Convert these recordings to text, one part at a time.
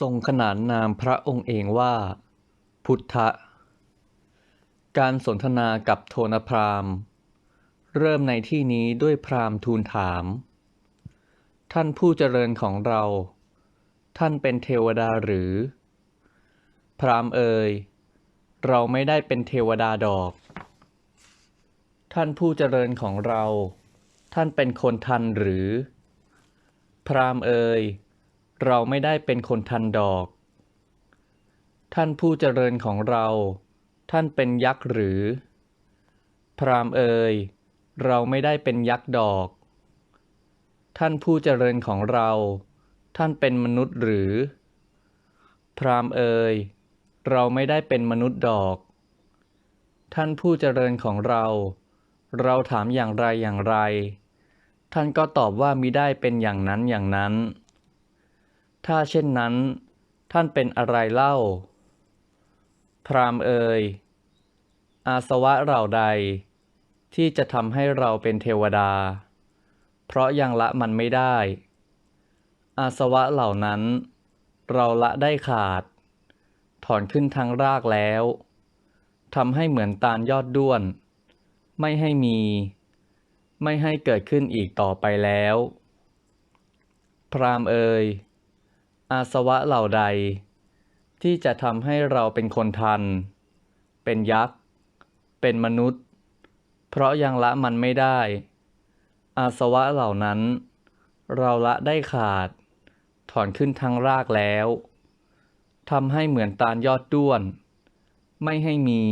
ทรงขนานนามพระองค์เองว่า พุทธะ การสนทนากับโทนพราหมณ์ เริ่มในที่นี้ด้วยพราหมณ์ทูลถาม ท่านผู้เจริญของเรา ท่านเป็นเทวดาหรือ พราหมณ์เอ่ยเราไม่ได้เป็นเทวดาดอก ท่านผู้เจริญของเรา ท่านเป็นคนทันหรือ พราหมณ์เอ่ย เราไม่ได้เป็นคนทันดอก ท่านผู้เจริญของเรา ท่านเป็นยักษ์หรือ พรามเอ่ยเราไม่ได้เป็นยักษ์ดอก ท่านผู้เจริญของเรา ท่านเป็นมนุษย์หรือ พรามเอ่ยเราไม่ได้เป็นมนุษย์ดอก ท่านผู้เจริญของเรา เราถามอย่างไรอย่างไร ท่านก็ตอบว่ามิได้เป็นอย่างนั้นอย่างนั้น ถ้าเช่นนั้น ท่านเป็นอะไรเล่า พรามเอ่ยอาสวะเหล่าใด ที่จะทำให้เราเป็นเทวดา เพราะยังละมันไม่ได้ อาสวะเหล่านั้น เราละได้ขาด ถอนขึ้นทั้งรากแล้วทำให้เหมือนตาลยอดด้วน ไม่ให้มี ไม่ให้เกิดขึ้นอีกต่อไปแล้ว พรามเอ่ย อาสวะเหล่าใด ที่จะทำให้เราเป็นคนทัน เป็นยักษ์ เป็นมนุษย์ เพราะยังละมันไม่ได้ อาสวะเหล่านั้น เราละได้ขาด ถอนขึ้นทั้งรากแล้วทำให้เหมือนตาลยอดด้วน ไม่ให้มี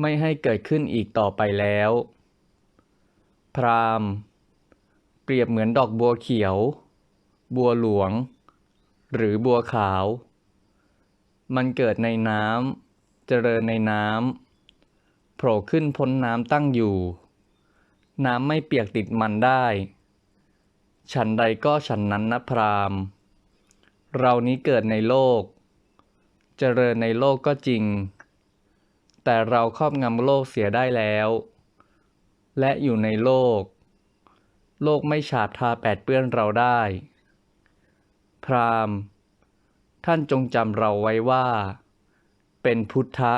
ไม่ให้เกิดขึ้นอีกต่อไปแล้ว พราหมณ์เปรียบเหมือนดอกบัวเขียว บัวหลวง หรือบัวขาว มันเกิดในน้ำเจริญในน้ำโผล่ขึ้นพ้นน้ำตั้งอยู่ น้ำไม่เปียกติดมันได้ ฉันใดก็ฉันนั้นนะพราหมณ์เรานี้เกิดในโลก เจริญในโลกก็จริง แต่เราครอบงำโลกเสียได้แล้ว และอยู่ในโลก โลกไม่ฉาบทาแปดเปื้อนเราได้ พราหมณ์ ท่านจงจำเราไว้ว่า เป็นพุทธะ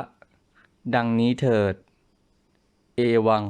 ดังนี้เถิด เอวัง